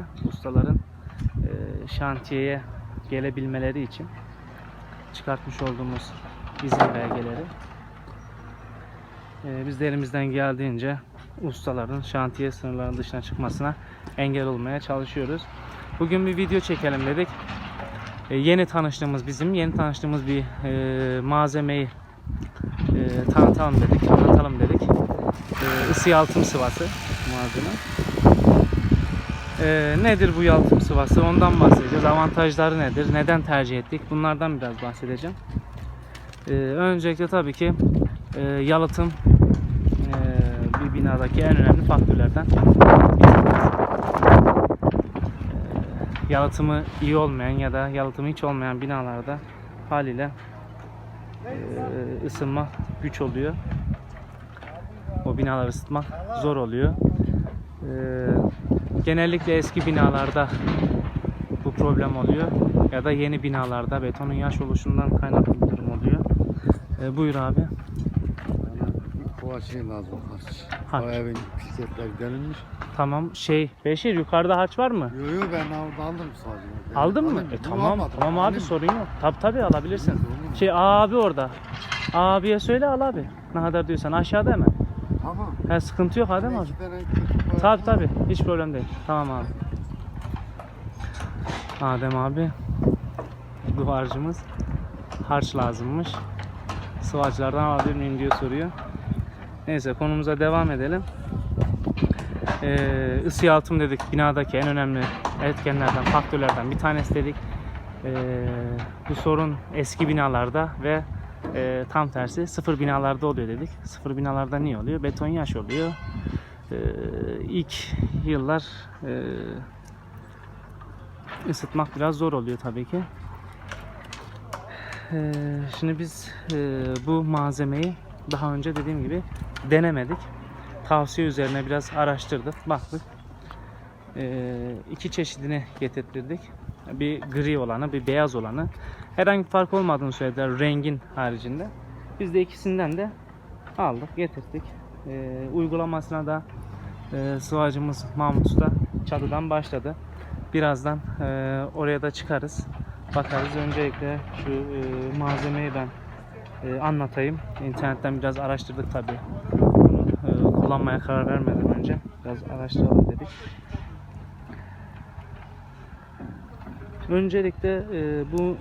de ustaların e, şantiyeye gelebilmeleri için çıkartmış olduğumuz izin belgeleri. E, biz de elimizden geldiğince ustaların şantiye sınırlarının dışına çıkmasına engel olmaya çalışıyoruz. Bugün bir video çekelim dedik. E, yeni tanıştığımız bizim yeni tanıştığımız bir malzemeyi tanıtalım dedik, anlatalım dedik. Isı yalıtım sıvası malzeme. E, nedir bu yalıtım sıvası? Ondan bahsedeceğiz. Avantajları nedir? Neden tercih ettik? Bunlardan biraz bahsedeceğim. E, öncelikle tabii ki e, yalıtım e, bir binadaki en önemli faktörlerden bir tanesi. E, yalıtımı iyi olmayan ya da yalıtımı hiç olmayan binalarda haliyle e, ısınma güç oluyor. O binaları ısıtmak zor oluyor. Genellikle eski binalarda bu problem oluyor ya da yeni binalarda betonun yaş oluşundan kaynaklı bir durum oluyor. E, buyur abi. O şey lazım harç. O evin pisketler delinmiş. Tamam şey Beşir yukarıda harç var mı? Yo yo ben aldım, aldım sadece. Aldın mı? E, tamam almadım. tamam abi Aldım. sorun yok. Tabi tabi alabilirsin. Şey abi orada. Abiye söyle al abi. Ne kadar diyorsan aşağıda hemen. Tamam. Ha, sıkıntı yok Adem abi. Tabi tabi hiç problem değil. Tamam abi. Adem abi duvarcımız harç lazımmış. Sıvacılardan alabilir miyim diye soruyor. Neyse konumuza devam edelim. Ee, ısı yalıtım dedik binadaki en önemli etkenlerden, faktörlerden bir tanesi dedik. Ee, bu sorun eski binalarda ve e, tam tersi sıfır binalarda oluyor dedik. Sıfır binalarda niye oluyor? Beton yaş oluyor. Ee, ilk yıllar e, ısıtmak biraz zor oluyor tabii ki. Ee, şimdi biz e, bu malzemeyi daha önce dediğim gibi denemedik. Tavsiye üzerine biraz araştırdık, baktık. Ee, iki çeşidini getirttirdik. Bir gri olanı, bir beyaz olanı. Herhangi bir fark olmadığını söylediler rengin haricinde. Biz de ikisinden de aldık, getirdik. Ee, uygulamasına da e, sıvacımız Mahmut Usta çatıdan başladı. Birazdan e, oraya da çıkarız. Bakarız. Öncelikle şu e, malzemeyi ben e, anlatayım. İnternetten biraz araştırdık tabi. Bunu e, kullanmaya karar vermeden önce biraz araştıralım dedik. Öncelikle e, bu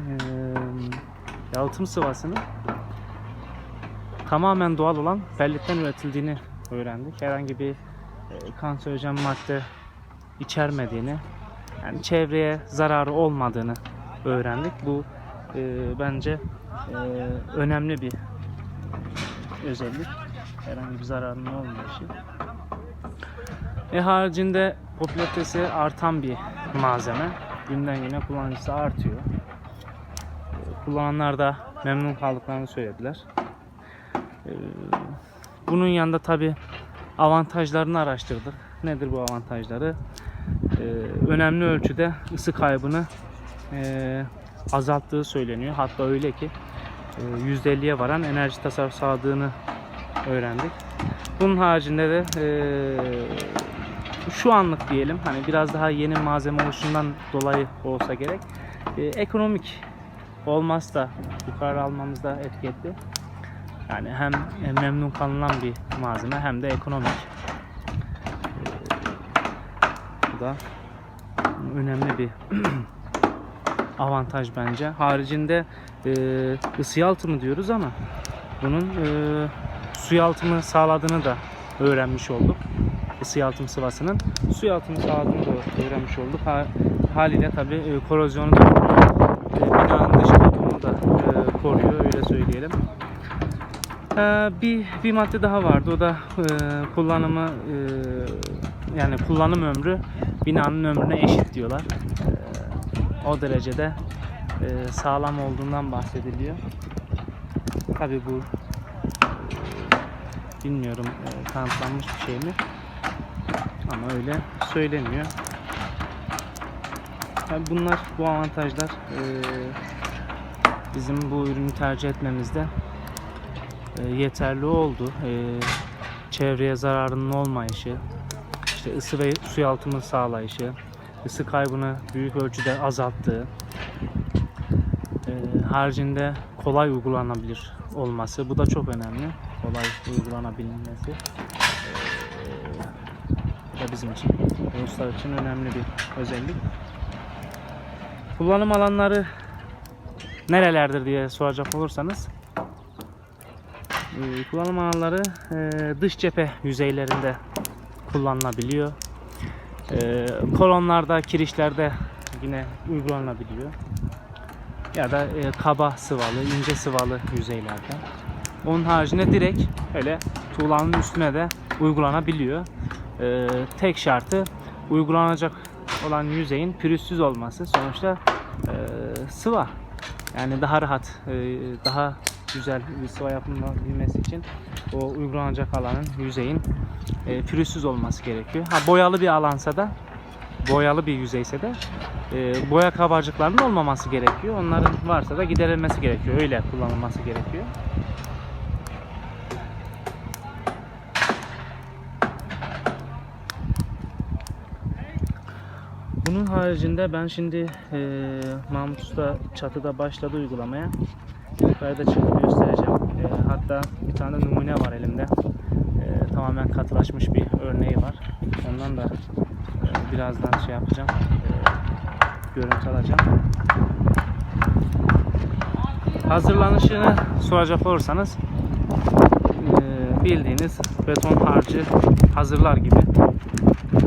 e, yalıtım sıvasını tamamen doğal olan pellitten üretildiğini öğrendik. Herhangi bir e, kanserojen madde içermediğini, yani çevreye zararı olmadığını öğrendik. Bu e, bence e, önemli bir özellik. Herhangi bir zararının olmayışı. E haricinde popülaritesi artan bir malzeme. Günden güne kullanıcısı artıyor. E, kullananlar da memnun kaldıklarını söylediler. E, bunun yanında tabi avantajlarını araştırdık. Nedir bu avantajları? Ee, önemli ölçüde ısı kaybını e, azalttığı söyleniyor. Hatta öyle ki e, %50'ye varan enerji tasarruf sağladığını öğrendik. Bunun haricinde de e, şu anlık diyelim hani biraz daha yeni malzeme oluşundan dolayı olsa gerek e, ekonomik olmaz da bu kararı almamızda etki etti. Yani hem e, memnun kalınan bir malzeme hem de ekonomik. Bu da önemli bir avantaj bence. Haricinde e, ısı yalıtımı diyoruz ama bunun e, su yalıtımı sağladığını da öğrenmiş olduk. Isı yalıtım sıvasının su yalıtımı sağladığını da öğrenmiş olduk. Ha, haliyle tabi e, korozyonu da. E, binanın dış kabuğunu da e, koruyor öyle söyleyelim. Ee, bir bir madde daha vardı. O da e, kullanımı e, yani kullanım ömrü binanın ömrüne eşit diyorlar. Ee, o derecede e, sağlam olduğundan bahsediliyor. Tabi bu e, bilmiyorum e, kanıtlanmış bir şey mi? Ama öyle söyleniyor. Tabii bunlar bu avantajlar e, bizim bu ürünü tercih etmemizde e, yeterli oldu. E, çevreye zararının olmayışı, işte ısı ve su yalıtımı sağlayışı, ısı kaybını büyük ölçüde azalttığı, e, haricinde kolay uygulanabilir olması. Bu da çok önemli. Kolay uygulanabilmesi. E, da bizim için, Ruslar için önemli bir özellik. Kullanım alanları nerelerdir diye soracak olursanız kullanım alanları dış cephe yüzeylerinde kullanılabiliyor. Kolonlarda, kirişlerde yine uygulanabiliyor. Ya da kaba sıvalı, ince sıvalı yüzeylerde. Onun haricinde direkt öyle tuğlanın üstüne de uygulanabiliyor. Tek şartı uygulanacak olan yüzeyin pürüzsüz olması. Sonuçta e, sıva. Yani daha rahat, e, daha güzel bir sıva yapılabilmesi için o uygulanacak alanın yüzeyin e, pürüzsüz olması gerekiyor. Ha boyalı bir alansa da boyalı bir yüzeyse de e, boya kabarcıklarının olmaması gerekiyor. Onların varsa da giderilmesi gerekiyor. Öyle kullanılması gerekiyor. Bunun haricinde ben şimdi e, Mahmut Usta çatıda başladı uygulamaya. Yukarıda çıkıp göstereceğim. E, hatta bir tane numune var elimde. E, tamamen katılaşmış bir örneği var. Ondan da e, birazdan şey yapacağım. E, görüntü alacağım. Hazırlanışını soracak olursanız e, bildiğiniz beton harcı hazırlar gibi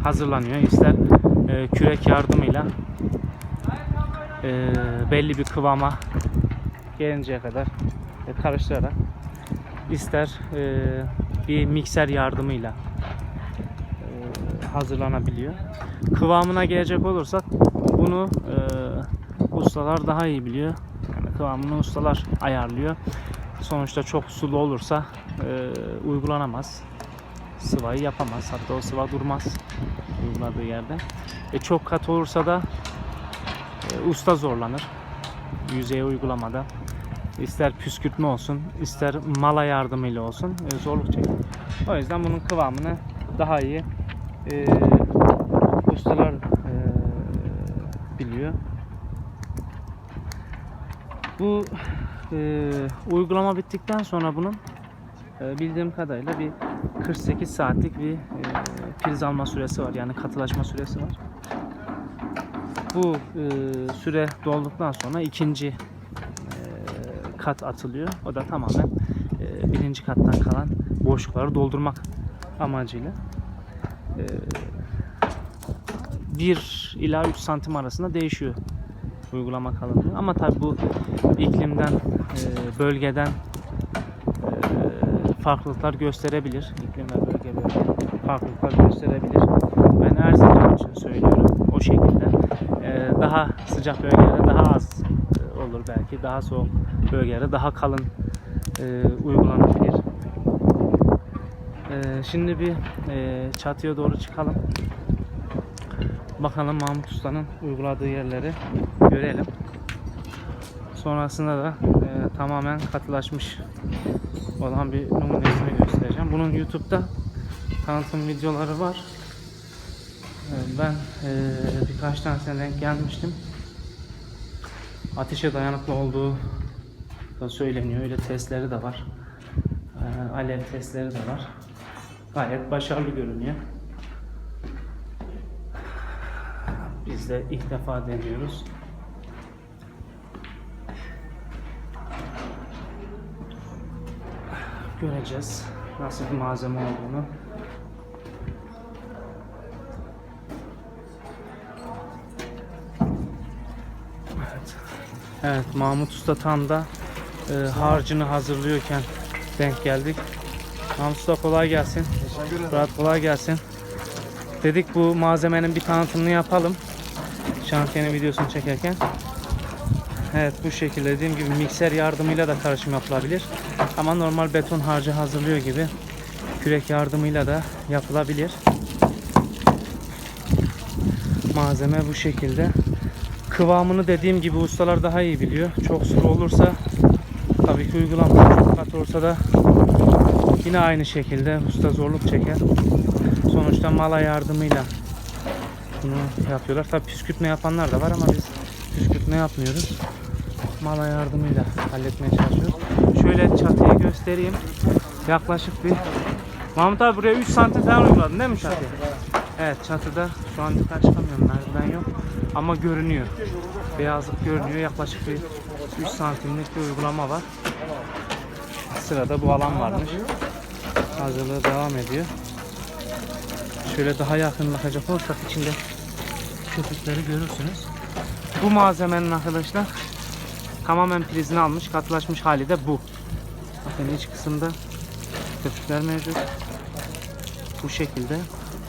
hazırlanıyor. İster e, kürek yardımıyla e, belli bir kıvama gelinceye kadar e, karıştırarak ister e, bir mikser yardımıyla e, hazırlanabiliyor. Kıvamına gelecek olursak bunu e, ustalar daha iyi biliyor. Yani kıvamını ustalar ayarlıyor. Sonuçta çok sulu olursa e, uygulanamaz. Sıvayı yapamaz. Hatta o sıva durmaz uyguladığı yerde. E, çok kat olursa da e, usta zorlanır. Yüzeye uygulamada. İster püskürtme olsun, ister mala yardımıyla olsun e, zorluk çeker. O yüzden bunun kıvamını daha iyi e, ustalar e, biliyor. Bu e, uygulama bittikten sonra bunun e, bildiğim kadarıyla bir 48 saatlik bir e, priz alma süresi var. Yani katılaşma süresi var. Bu e, süre dolduktan sonra ikinci e, kat atılıyor. O da tamamen e, birinci kattan kalan boşlukları doldurmak amacıyla. E, 1 ila 3 santim arasında değişiyor uygulama kalınlığı. Ama tabi bu iklimden, e, bölgeden e, farklılıklar gösterebilir. İklim ve bölge bölge farklılıklar gösterebilir. Ben her zaman için söylüyorum o şekilde. E, daha sıcak bölgelerde daha az e, olur belki. Daha soğuk bölgelerde daha kalın e, uygulanabilir. E, şimdi bir e, çatıya doğru çıkalım. Bakalım Mahmut Usta'nın uyguladığı yerleri görelim. Sonrasında da e, tamamen katılaşmış olan bir numunesini göstereceğim. Bunun YouTube'da tanıtım videoları var. E, ben e, birkaç tanesine denk gelmiştim. Ateşe dayanıklı olduğu da söyleniyor. Öyle testleri de var. E, alev testleri de var. Gayet başarılı görünüyor. Biz de ilk defa deniyoruz. Göreceğiz nasıl bir malzeme olduğunu. Evet Mahmut Usta tam da e, harcını hazırlıyorken denk geldik. Mahmut Usta kolay gelsin. Fırat kolay gelsin. Dedik bu malzemenin bir tanıtımını yapalım. Şantiyenin videosunu çekerken. Evet bu şekilde dediğim gibi mikser yardımıyla da karışım yapılabilir. Ama normal beton harcı hazırlıyor gibi kürek yardımıyla da yapılabilir. Malzeme bu şekilde. Kıvamını dediğim gibi ustalar daha iyi biliyor. Çok sulu olursa tabii ki uygulanmıyor. Çok kat da yine aynı şekilde usta zorluk çeker. Sonuçta mala yardımıyla bunu yapıyorlar. Tabi püskürtme yapanlar da var ama biz püskürtme yapmıyoruz. Mala yardımıyla halletmeye çalışıyoruz. Şöyle çatıyı göstereyim. Yaklaşık bir Mahmut abi buraya 3 santim falan uyguladın değil mi çatıya? Evet çatıda şu an yukarı çıkamıyorum merdiven yok ama görünüyor. Beyazlık görünüyor yaklaşık bir 3 santimlik bir uygulama var. Sırada bu alan varmış. Hazırlığı devam ediyor. Şöyle daha yakın bakacak olursak içinde köpükleri görürsünüz. Bu malzemenin arkadaşlar tamamen prizini almış, katılaşmış hali de bu. Bakın iç kısımda köpükler mevcut. Bu şekilde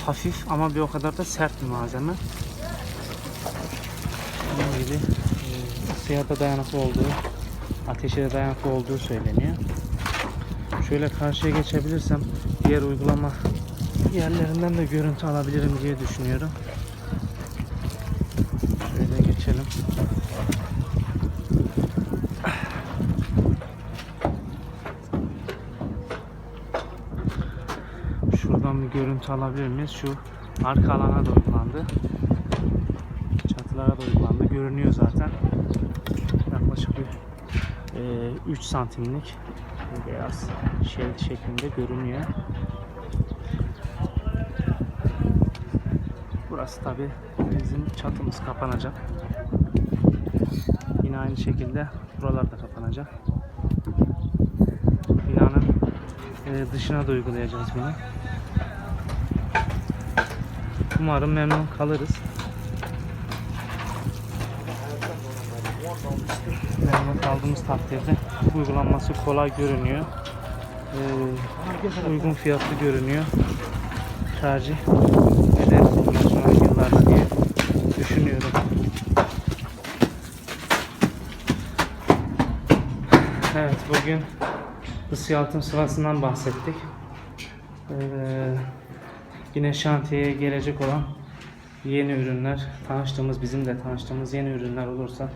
hafif ama bir o kadar da sert bir malzeme. Bunun gibi e, ısıya da dayanıklı olduğu, ateşe de dayanıklı olduğu söyleniyor. Şöyle karşıya geçebilirsem diğer uygulama yerlerinden de görüntü alabilirim diye düşünüyorum. Şöyle geçelim. Şuradan bir görüntü alabilir miyiz? Şu arka alana da uygulandı. Çatılara da uygulandı. Görünüyor zaten. Yaklaşık bir 3 santimlik bir beyaz şerit şeklinde görünüyor. Burası tabi bizim çatımız kapanacak. Yine aynı şekilde buralar da kapanacak. Binanın e, dışına da uygulayacağız bunu. Umarım memnun kalırız. Memnun kaldığımız takdirde uygulanması kolay görünüyor. Ee, uygun fiyatlı görünüyor. Tercih ederiz bundan sonraki yıllarda diye düşünüyorum. Evet bugün ısı yalıtım sıvasından bahsettik. Ee, yine şantiyeye gelecek olan yeni ürünler, tanıştığımız bizim de tanıştığımız yeni ürünler olursa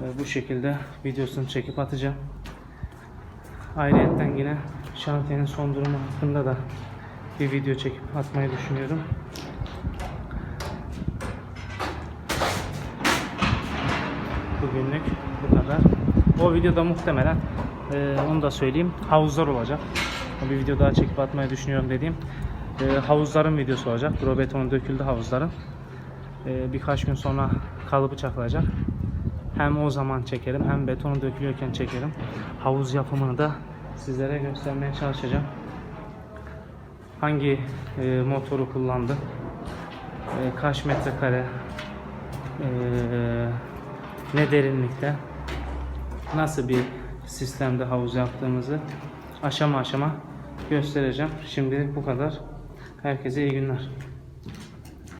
e, bu şekilde videosunu çekip atacağım. Ayrıca yine şantiyenin son durumu hakkında da bir video çekip atmayı düşünüyorum. Bugünlük bu kadar. O videoda muhtemelen e, onu da söyleyeyim havuzlar olacak. Bir video daha çekip atmayı düşünüyorum dediğim e, havuzların videosu olacak. Pro betonu döküldü havuzların. E, birkaç gün sonra kalıbı çakılacak. Hem o zaman çekerim hem betonu dökülüyorken çekerim. Havuz yapımını da sizlere göstermeye çalışacağım. Hangi e, motoru kullandım? E, kaç metrekare? E, ne derinlikte? Nasıl bir sistemde havuz yaptığımızı aşama aşama göstereceğim. Şimdilik bu kadar. Herkese iyi günler.